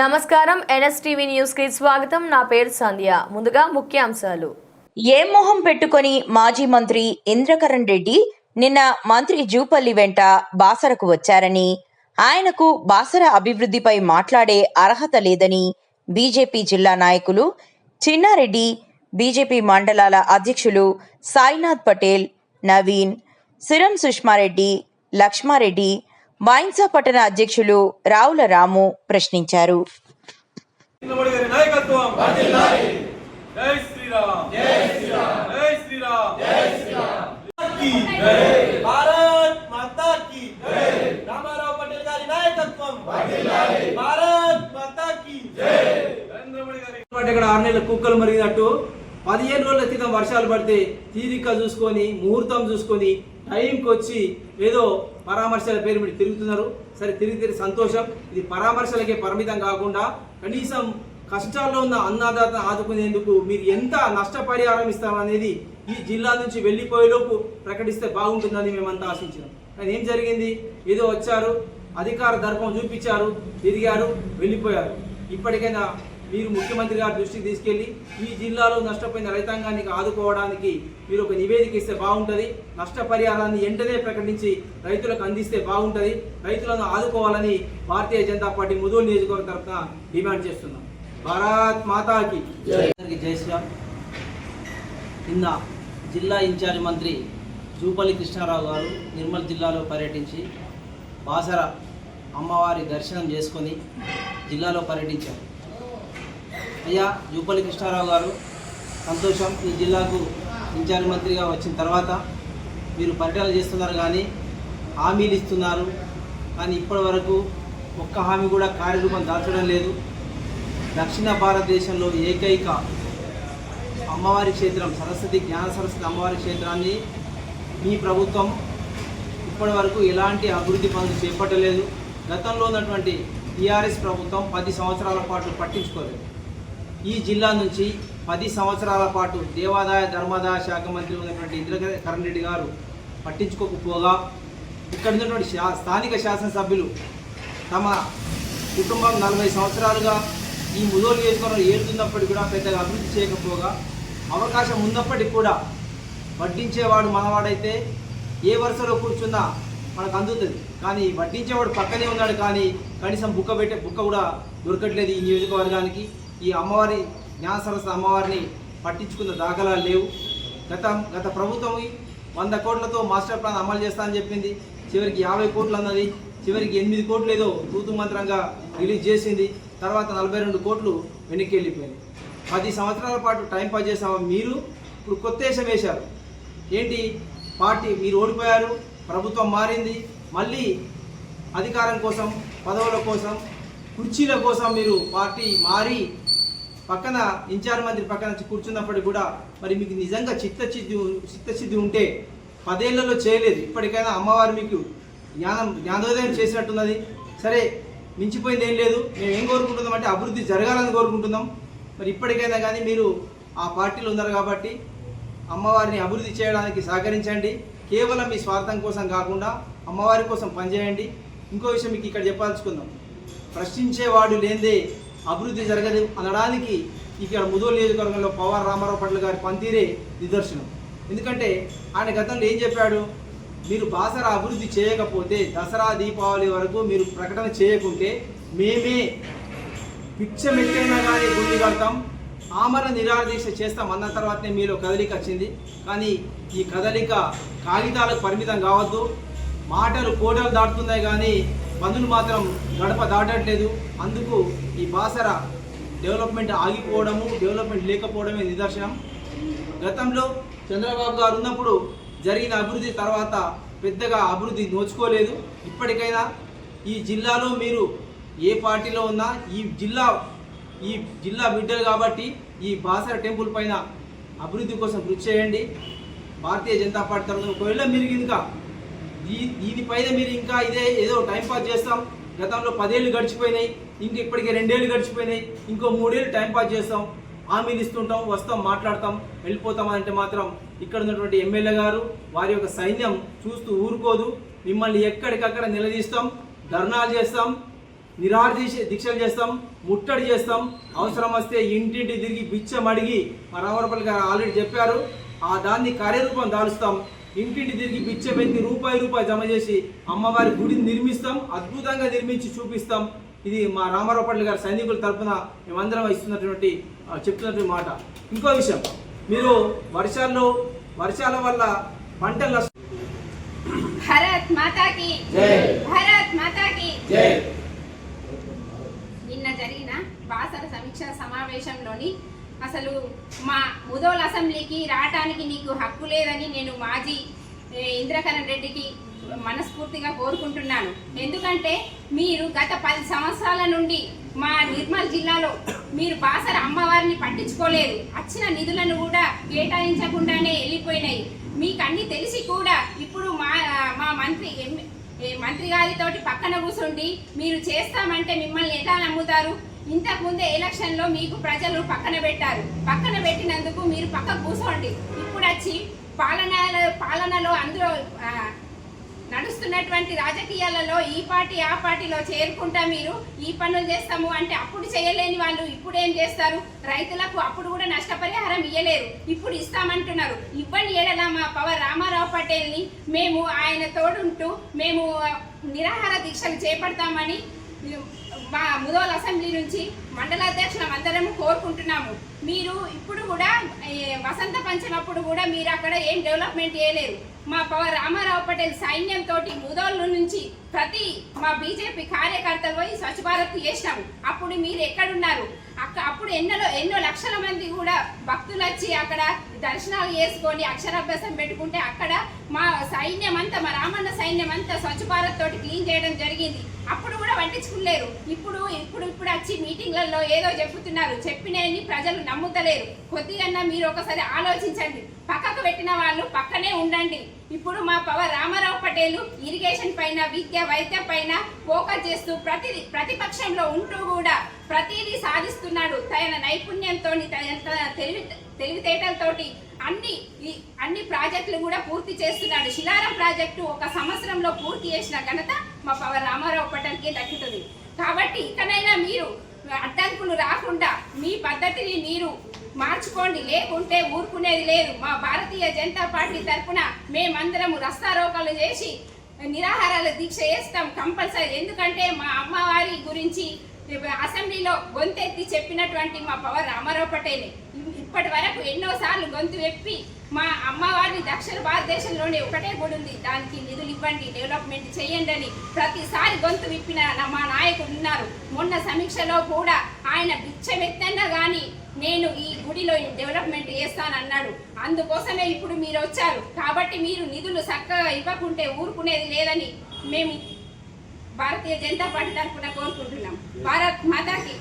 నమస్కారం. ఎన్ఎస్టీవీ న్యూస్కి స్వాగతం. నా పేరు సంధ్య. ముందుగా ముఖ్యాంశాలు. ఏ మొహం పెట్టుకొని మాజీ మంత్రి ఇంద్రకరణ్ రెడ్డి నిన్న మంత్రి జూపల్లి వెంట బాసరకు వచ్చారని ఆయనకు బాసర అభివృద్ధిపై మాట్లాడే అర్హత లేదని బీజేపీ జిల్లా నాయకులు చిన్నారెడ్డి బీజేపీ మండలాల అధ్యక్షులు సాయినాథ్ పటేల్ నవీన్ సిరం సుష్మారెడ్డి లక్ష్మారెడ్డి మైన్సా పట్టణ అధ్యక్షులు రావుల రాము ప్రశ్నించారు. నిలబడి గారి నాయకత్వం. జై శ్రీరామ్. జై శ్రీరామ్. జై శ్రీరామ్ జై శ్రీరామ్ భారత్ మాతా కి రామారావు పటేల్ గారి నాయకత్వం. భారత్ మాతా కి నరేంద్ర మోడీ గారి అంటే ఇక్కడ ఆరు నెలల కుక్కలు మరిగినట్టు పదిహేను రోజుల క్రితం వర్షాలు పడితే తీరిక చూసుకొని ముహూర్తం చూసుకొని టైంకి వచ్చి ఏదో పరామర్శల పేరు మీద తిరుగుతున్నారు. సరే తిరిగి తిరిగి సంతోషం. ఇది పరామర్శలకే పరిమితం కాకుండా కనీసం కష్టాల్లో ఉన్న అన్నదాత ఆదుకునేందుకు మీరు ఎంత నష్టపరిహారం ఇస్తామనేది ఈ జిల్లా నుంచి వెళ్ళిపోయేలోపు ప్రకటిస్తే బాగుంటుందని మేమంతా ఆశించినాం. కానీ ఏం జరిగింది? ఏదో వచ్చారు అధికార దర్పం చూపించారు తిరిగారు వెళ్ళిపోయారు. ఇప్పటికైనా మీరు ముఖ్యమంత్రి గారి దృష్టికి తీసుకెళ్ళి ఈ జిల్లాలో నష్టపోయిన రైతాంగానికి ఆదుకోవడానికి మీరు ఒక నివేదిక ఇస్తే బాగుంటుంది. నష్టపరిహారాన్ని వెంటనే ప్రకటించి రైతులకు అందిస్తే బాగుంటుంది. రైతులను ఆదుకోవాలని భారతీయ జనతా పార్టీ ముదూరు నియోజకవర్గ తరఫున డిమాండ్ చేస్తున్నాం. భారత్ మాతాకి. జై శ్రీరామ్. నిన్న జిల్లా ఇన్ఛార్జ్ మంత్రి జూపల్లి కృష్ణారావు గారు నిర్మల్ జిల్లాలో పర్యటించి బాసర అమ్మవారి దర్శనం చేసుకొని జిల్లాలో పర్యటించారు. అయ్యా జూపల్లి కృష్ణారావు గారు సంతోషం ఈ జిల్లాకు ఇన్ఛార్జ్ మంత్రిగా వచ్చిన తర్వాత మీరు పర్యటన చేస్తున్నారు కానీ హామీలు ఇస్తున్నారు. కానీ ఇప్పటి వరకు ఒక్క హామీ కూడా కార్యరూపం దాల్చడం లేదు. దక్షిణ భారతదేశంలో ఏకైక అమ్మవారి క్షేత్రం సరస్వతి జ్ఞాన సరస్వతి అమ్మవారి క్షేత్రాన్ని మీ ప్రభుత్వం ఇప్పటి వరకు ఎలాంటి అభివృద్ధి పనులు చేపట్టలేదు. గతంలో ఉన్నటువంటి టీఆర్ఎస్ ప్రభుత్వం పది సంవత్సరాల పాటు పట్టించుకోలేదు. ఈ జిల్లా నుంచి పది సంవత్సరాల పాటు దేవాదాయ ధర్మాదాయ శాఖ మంత్రి ఉన్నటువంటి ఇంద్రకరణ్ రెడ్డి గారు పట్టించుకోకపోగా ఇక్కడ ఉన్నటువంటి శా స్థానిక శాసనసభ్యులు తమ కుటుంబం నలభై సంవత్సరాలుగా ఈ ముదోలు నియోజకవర్గం ఏలుతున్నప్పటికీ కూడా పెద్దగా అభివృద్ధి చేయకపోగా అవకాశం ఉన్నప్పటికీ కూడా వడ్డించేవాడు మనవాడైతే ఏ వరుసలో కూర్చున్నా మనకు అందుతుంది. కానీ వడ్డించేవాడు పక్కనే ఉన్నాడు కానీ కనీసం బుక్క పెట్టే బుక్క కూడా దొరకట్లేదు ఈ నియోజకవర్గానికి. ఈ అమ్మవారి జ్ఞాన సరస్వతి అమ్మవారిని పట్టించుకున్న దాఖలాలు లేవు. గత గత ప్రభుత్వం వంద కోట్లతో మాస్టర్ ప్లాన్ అమలు చేస్తా అని చెప్పింది. చివరికి యాభై కోట్లు అన్నది చివరికి ఎనిమిది కోట్లు ఏదో తూతు మంత్రంగా రిలీజ్ చేసింది. తర్వాత నలభై రెండు కోట్లు వెనక్కి వెళ్ళిపోయింది. పది సంవత్సరాల పాటు టైం పాస్ చేసామా మీరు? ఇప్పుడు కొత్త వేషం వేశారు. ఏంటి? పార్టీ మీరు ఓడిపోయారు ప్రభుత్వం మారింది. మళ్ళీ అధికారం కోసం పదవుల కోసం కుర్చీల కోసం మీరు పార్టీ మారి పక్కన ఇన్ఛార్జ్ మంత్రి పక్కన కూర్చున్నప్పటికి కూడా మరి మీకు నిజంగా చిత్తశుద్ధి చిత్తశుద్ధి ఉంటే పదేళ్ళలో చేయలేదు. ఇప్పటికైనా అమ్మవారు మీకు జ్ఞానం జ్ఞానోదయం చేసినట్టున్నది. సరే మించిపోయింది ఏం లేదు. మేము ఏం కోరుకుంటున్నాం అంటే అభివృద్ధి జరగాలని కోరుకుంటున్నాం. మరి ఇప్పటికైనా కానీ మీరు ఆ పార్టీలో ఉన్నారు కాబట్టి అమ్మవారిని అభివృద్ధి చేయడానికి సహకరించండి. కేవలం మీ స్వార్థం కోసం కాకుండా అమ్మవారి కోసం పనిచేయండి. ఇంకో విషయం మీకు ఇక్కడ చెప్పాల్చుకుందాం ప్రశ్నించేవాడు లేదే అభివృద్ధి జరగదు అనడానికి ఇక్కడ ముదోలు నియోజకవర్గంలో పవార్ రామారావు పట్ల గారి పనితీరే నిదర్శనం. ఎందుకంటే ఆయన గతంలో ఏం చెప్పాడు? మీరు బాసర అభివృద్ధి చేయకపోతే దసరా దీపావళి వరకు మీరు ప్రకటన చేయకుంటే మేమే పిచ్చమెట్టైనా కానీ గుండి కడతాం. ఆమరణ నిరాదీక్ష చేస్తాం అన్న తర్వాతనే మీలో కదలిక వచ్చింది. కానీ ఈ కదలిక కాగితాలకు పరిమితం కావద్దు. మాటలు కోటలు దాటుతున్నాయి కానీ బంధులు మాత్రం గడప దాటట్లేదు. అందుకు ఈ బాసర డెవలప్మెంట్ ఆగిపోవడము డెవలప్మెంట్ లేకపోవడమే నిదర్శనం. గతంలో చంద్రబాబు గారు ఉన్నప్పుడు జరిగిన అభివృద్ధి తర్వాత పెద్దగా అభివృద్ధి నోచుకోలేదు. ఇప్పటికైనా ఈ జిల్లాలో మీరు ఏ పార్టీలో ఉన్నా ఈ జిల్లా ఈ జిల్లా బిడ్డలు కాబట్టి ఈ బాసర టెంపుల్ పైన అభివృద్ధి కోసం కృషి చేయండి. భారతీయ జనతా పార్టీ తరఫున ఒకవేళ మీరు ఇంకా దీ దీనిపైన మీరు ఇంకా ఇదే ఏదో టైం పాస్ చేస్తాం. గతంలో పదేళ్ళు గడిచిపోయినాయి. ఇంక ఇప్పటికే రెండేళ్ళు గడిచిపోయినాయి. ఇంకో మూడేళ్ళు టైం పాస్ చేస్తాం. హామీలు ఇస్తుంటాం వస్తాం మాట్లాడతాం వెళ్ళిపోతాం అంటే మాత్రం ఇక్కడ ఉన్నటువంటి ఎమ్మెల్యే గారు వారి యొక్క సైన్యం చూస్తూ ఊరుకోదు. మిమ్మల్ని ఎక్కడికక్కడ నిలదీస్తాం. ధర్నాలు చేస్తాం. నిరాహార దీక్షలు చేస్తాం. ముట్టడి చేస్తాం. అవసరం వస్తే ఇంటింటి తిరిగి బిచ్చం అడిగి మా గారు ఆల్రెడీ చెప్పారు. ఆ దాన్ని కార్యరూపం దాలుస్తాం. ఇంటింటి తిరిగి బిచ్చం ఎత్తి రూపాయి రూపాయి జమ చేసి అమ్మవారి గుడిని నిర్మిస్తాం అద్భుతంగా నిర్మించి చూపిస్తాం. ఇది మా రామారావుపల్లి గారి సైనికుల తరపున మేమందరం ఇస్తున్నటువంటి చెప్తున్నటువంటి మాట. ఇంకో విషయం మీరు వర్షాల్లో వర్షాల వల్ల పంటల నష్టం భారత్ మాతాకి భారత్ మాతాకి నిన్న జరిగిన బాసర సమీక్ష సమావేశంలోని అసలు మా ముదోల్ అసెంబ్లీకి రావటానికి నీకు హక్కు లేదని నేను మాజీ ఇంద్రకరణ్ రెడ్డికి మనస్ఫూర్తిగా కోరుకుంటున్నాను. ఎందుకంటే మీరు గత పది సంవత్సరాల నుండి మా నిర్మల్ జిల్లాలో మీరు బాసర అమ్మవారిని పట్టించుకోలేదు. వచ్చిన నిధులను కూడా కేటాయించకుండానే వెళ్ళిపోయినాయి. మీకు అన్ని తెలిసి కూడా ఇప్పుడు మా మా మంత్రి మంత్రి గారితోటి పక్కన కూర్చుండి మీరు చేస్తామంటే మిమ్మల్ని ఎలా నమ్ముతారు? ఇంతకు ముందే ఎలక్షన్లో మీకు ప్రజలు పక్కన పెట్టారు. పక్కన పెట్టినందుకు మీరు పక్క కూర్చోండి ఇప్పుడు వచ్చి పాలన పాలనలో అందులో నడుస్తున్నటువంటి రాజకీయాలలో ఈ పార్టీ ఆ పార్టీలో చేరుకుంటా మీరు ఈ పనులు చేస్తాము అంటే అప్పుడు చేయలేని వాళ్ళు ఇప్పుడు ఏం చేస్తారు? రైతులకు అప్పుడు కూడా నష్టపరిహారం ఇయ్యలేరు. ఇప్పుడు ఇస్తామంటున్నారు. ఇవ్వని ఏడలా మా పవర్ రామారావు పటేల్ని మేము ఆయన తోడుంటూ మేము నిరాహార దీక్షలు చేపడతామని మా ముదోల్ అసెంబ్లీ నుంచి మండలాధ్యక్షులం అందరం కోరుకుంటున్నాము. మీరు ఇప్పుడు కూడా వసంత పంచమప్పుడు కూడా మీరు అక్కడ ఏం డెవలప్మెంట్ చేయలేరు. మా పవర్ రామారావు పటేల్ సైన్యంతో ముదోళ్ళ నుంచి ప్రతి మా బీజేపీ కార్యకర్తలు పోయి స్వచ్ఛ భారత్ చేసినాము. అప్పుడు మీరు ఎక్కడున్నారు? అక్క అప్పుడు ఎన్నో ఎన్నో లక్షల మంది కూడా భక్తులు వచ్చి అక్కడ దర్శనాలు చేసుకొని అక్షరాభ్యాసం పెట్టుకుంటే అక్కడ మా సైన్యం అంతా మా రామన్న సైన్యం అంతా స్వచ్ఛ భారత్ తోటి క్లీన్ చేయడం జరిగింది. అప్పుడు కూడా పట్టించుకున్నారు ఇప్పుడు ఇప్పుడు ఇప్పుడు వచ్చి మీటింగ్లలో ఏదో చెప్పుతున్నారు చెప్పినని ప్రజలు నమ్ముతలేరు. కొద్దిగా మీరు ఒకసారి ఆలోచించండి. పక్కకు పెట్టిన వాళ్ళు పక్కనే ఉండండి. ఇప్పుడు మా పవర్ రామారావు పటేల్ ఇరిగేషన్ పైన విద్య వైద్యం పైన ఫోకస్ చేస్తూ ప్రతి ప్రతిపక్షంలో ఉంటూ కూడా ప్రతిదీ సాధిస్తున్నాడు. తన నైపుణ్యంతో తన తెలివి తెలివితేటలతోటి అన్ని అన్ని ప్రాజెక్టులు కూడా పూర్తి చేస్తున్నాడు. శిలారం ప్రాజెక్టు ఒక సంవత్సరంలో పూర్తి చేసిన ఘనత మా పవన్ రామారావు పటేల్కి దక్కుతుంది. కాబట్టి ఇకనైనా మీరు అడ్డంకులు రాకుండా మీ పద్ధతిని మీరు మార్చుకోండి. లేకుంటే ఊరుకునేది లేదు. మా భారతీయ జనతా పార్టీ తరఫున మేమందరము రస్తారోకలు చేసి నిరాహారాల దీక్ష చేస్తాం కంపల్సరీ. ఎందుకంటే మా అమ్మవారి గురించి అసెంబ్లీలో గొంతెత్తి చెప్పినటువంటి మా పవన్ రామారావు పటేల్. ఇప్పటి వరకు ఎన్నోసార్లు గొంతు ఎప్పి మా అమ్మవారిని దక్షిణ భారతదేశంలోనే ఒకటే గుడి ఉంది దానికి నిధులు ఇవ్వండి డెవలప్మెంట్ చేయండి అని ప్రతిసారి గొంతు విప్పిన మా నాయకులు ఉన్నారు. మొన్న సమీక్షలో కూడా ఆయన బిచ్చమెత్తన్నా కానీ నేను ఈ గుడిలో డెవలప్మెంట్ చేస్తానన్నాడు. అందుకోసమే ఇప్పుడు మీరు వచ్చారు కాబట్టి మీరు నిధులు చక్కగా ఇవ్వకుంటే ఊరుకునేది లేదని మేము భారతీయ జనతా పార్టీ తరఫున కోరుకుంటున్నాం. భారత్ మాతాకి.